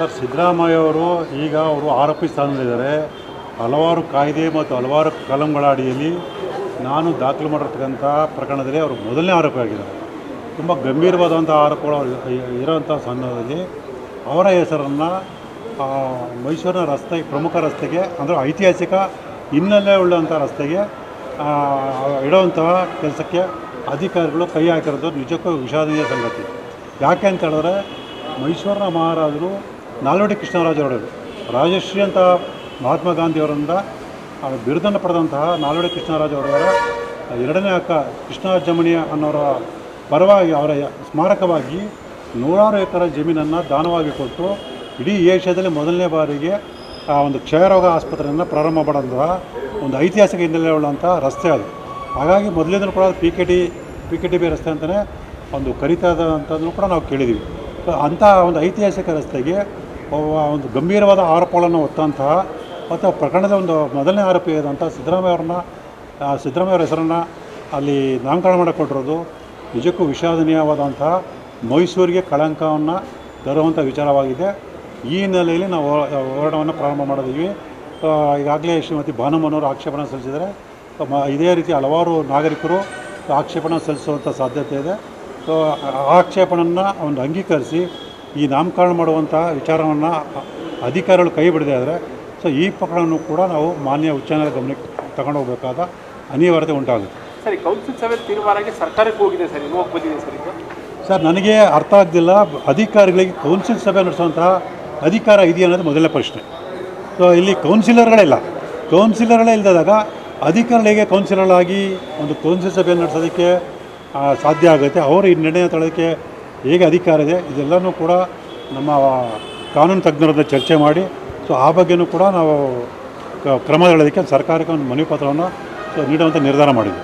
Sir, Siddaramaiah ಅವರು ಈಗ ಅವರು ಆರೋಪಿ ಸ್ಥಾನದಲ್ಲಿದ್ದಾರೆ. ಹಲವಾರು ಕಾಯ್ದೆ ಮತ್ತು ಹಲವಾರು ಕಲಂಗಳ ಅಡಿಯಲ್ಲಿ ನಾನು ದಾಖಲು ಮಾಡಿರ್ತಕ್ಕಂಥ ಪ್ರಕರಣದಲ್ಲಿ ಅವರು ಮೊದಲನೇ ಆರೋಪಿ ಆಗಿದ್ದಾರೆ. ತುಂಬ ಗಂಭೀರವಾದಂಥ ಆರೋಪಗಳು ಇರೋವಂಥ ಸಂದರ್ಭದಲ್ಲಿ ಅವರ ಹೆಸರನ್ನು ಮೈಸೂರಿನ ರಸ್ತೆ, ಪ್ರಮುಖ ರಸ್ತೆಗೆ, ಅಂದರೆ ಐತಿಹಾಸಿಕ ಹಿನ್ನೆಲೆ ಉಳ್ಳಂಥ ರಸ್ತೆಗೆ ಇಡುವಂತಹ ಕೆಲಸಕ್ಕೆ ಅಧಿಕಾರಿಗಳು ಕೈ ಹಾಕಿರೋದು ನಿಜಕ್ಕೂ ವಿಷಾದನೀಯ ಸಂಗತಿ. ಯಾಕೆ ಅಂತ ಹೇಳಿದ್ರೆ ಮೈಸೂರಿನ ಮಹಾರಾಜರು ನಾಲ್ವಡಿ ಕೃಷ್ಣರಾಜರವರು ರಾಜಶ್ರೀ ಅಂತ ಮಹಾತ್ಮ ಗಾಂಧಿಯವರಿಂದ ಬಿರುದನ್ನು ಪಡೆದಂತಹ ನಾಲ್ವಡಿ ಕೃಷ್ಣರಾಜರವರ ಎರಡನೇ ಅಕ್ಕ ಕೃಷ್ಣಾಜಮಣಿ ಅನ್ನೋರ ಪರವಾಗಿ ಅವರ ಸ್ಮಾರಕವಾಗಿ ನೂರಾರು ಎಕರೆ ಜಮೀನನ್ನು ದಾನವಾಗಿ ಕೊಟ್ಟು ಇಡೀ ಏಷ್ಯಾದಲ್ಲಿ ಮೊದಲನೇ ಬಾರಿಗೆ ಆ ಒಂದು ಕ್ಷಯರೋಗ ಆಸ್ಪತ್ರೆಯನ್ನು ಪ್ರಾರಂಭ ಮಾಡೋಂತಹ ಒಂದು ಐತಿಹಾಸಿಕ ಹಿನ್ನೆಲೆ ಉಳ್ಳಂಥ ರಸ್ತೆ ಅದು. ಹಾಗಾಗಿ ಮೊದಲಿಂದಲೂ ಕೂಡ P K T P K T B ರಸ್ತೆ ಅಂತಲೇ ಒಂದು ಕರಿತಾ ಅಂತಂದ್ರೂ ಕೂಡ ನಾವು ಕೇಳಿದ್ದೀವಿ. ಅಂತಹ ಒಂದು ಐತಿಹಾಸಿಕ ರಸ್ತೆಗೆ ಒಂದು ಗಂಭೀರವಾದ ಆರೋಪಗಳನ್ನು ಹೊತ್ತಂತಹ ಮತ್ತು ಪ್ರಕರಣದ ಒಂದು ಮೊದಲನೇ ಆರೋಪಿ ಆದಂಥ ಸಿದ್ದರಾಮಯ್ಯ ಅವ್ರನ್ನ ಸಿದ್ದರಾಮಯ್ಯ ಅವರ ಹೆಸರನ್ನು ಅಲ್ಲಿ ನಾಮಕರಣ ಮಾಡಿಕೊಟ್ಟಿರೋದು ನಿಜಕ್ಕೂ ವಿಷಾದನೀಯವಾದಂತಹ ಮೈಸೂರಿಗೆ ಕಳಂಕವನ್ನು ತರುವಂಥ ವಿಚಾರವಾಗಿದೆ. ಈ ಹಿನ್ನೆಲೆಯಲ್ಲಿ ನಾವು ಹೋರಾಟವನ್ನು ಪ್ರಾರಂಭ ಮಾಡಿದ್ದೀವಿ ಈಗಾಗಲೇ ಶ್ರೀಮತಿ ಭಾನುಮನವರು ಆಕ್ಷೇಪಣೆ ಸಲ್ಲಿಸಿದರೆ ಇದೇ ರೀತಿ ಹಲವಾರು ನಾಗರಿಕರು ಆಕ್ಷೇಪಣೆ ಸಲ್ಲಿಸುವಂಥ ಸಾಧ್ಯತೆ ಇದೆ. ಸೊ ಆ ಆಕ್ಷೇಪಣೆಯನ್ನು ಒಂದು ಅಂಗೀಕರಿಸಿ ಈ ನಾಮಕರಣ ಮಾಡುವಂಥ ವಿಚಾರವನ್ನು ಅಧಿಕಾರಿಗಳು ಕೈ ಬಿಡದೇ ಆದರೆ ಸೊ ಈ ಪ್ರಕರಣವನ್ನು ಕೂಡ ನಾವು ಮಾನ್ಯ ಉಚ್ಚ ನ್ಯಾಯಾಲಯ ಗಮನಕ್ಕೆ ತಗೊಂಡು ಹೋಗಬೇಕಾದ ಅನಿವಾರ್ಯತೆ ಉಂಟಾಗುತ್ತೆ. ಸರಿ ಕೌನ್ಸಿಲ್ ಸಭೆ ತೀರ್ಮಾನಕ್ಕೆ ಸರ್ಕಾರಕ್ಕೆ ಹೋಗಿದೆ ಸರ್ ಬಂದಿದೆ ಸರ್ ಸರ್ ನನಗೆ ಅರ್ಥ ಆಗ್ತಿಲ್ಲ ಅಧಿಕಾರಿಗಳಿಗೆ ಕೌನ್ಸಿಲ್ ಸಭೆ ನಡೆಸುವಂತಹ ಅಧಿಕಾರ ಇದೆಯಾ ಅನ್ನೋದು ಮೊದಲನೇ ಪ್ರಶ್ನೆ. ಸೊ ಇಲ್ಲಿ ಕೌನ್ಸಿಲರ್ಗಳಿಲ್ಲ ಕೌನ್ಸಿಲರ್ಗಳೇ ಇಲ್ಲದಾಗ ಅಧಿಕಾರಿಗಳಿಗೆ ಕೌನ್ಸಿಲರ್ಗಳಾಗಿ ಒಂದು ಕೌನ್ಸಿಲ್ ಸಭೆ ನಡೆಸೋದಕ್ಕೆ ಸಾಧ್ಯ ಆಗುತ್ತೆ? ಅವರು ಈ ನಿರ್ಣಯ ತಗೊಳ್ಳೋದಕ್ಕೆ ಹೇಗೆ ಅಧಿಕಾರ ಇದೆ, ಇದೆಲ್ಲನೂ ಕೂಡ ನಮ್ಮ ಕಾನೂನು ತಜ್ಞರನ್ನ ಚರ್ಚೆ ಮಾಡಿ, ಸೊ ಆ ಬಗ್ಗೆನೂ ಕೂಡ ನಾವು ಕ್ರಮ ಸರ್ಕಾರಕ್ಕೆ ಒಂದು ಮನವಿ ಪತ್ರವನ್ನು ನೀಡುವಂಥ ನಿರ್ಧಾರ ಮಾಡಿದ್ವಿ.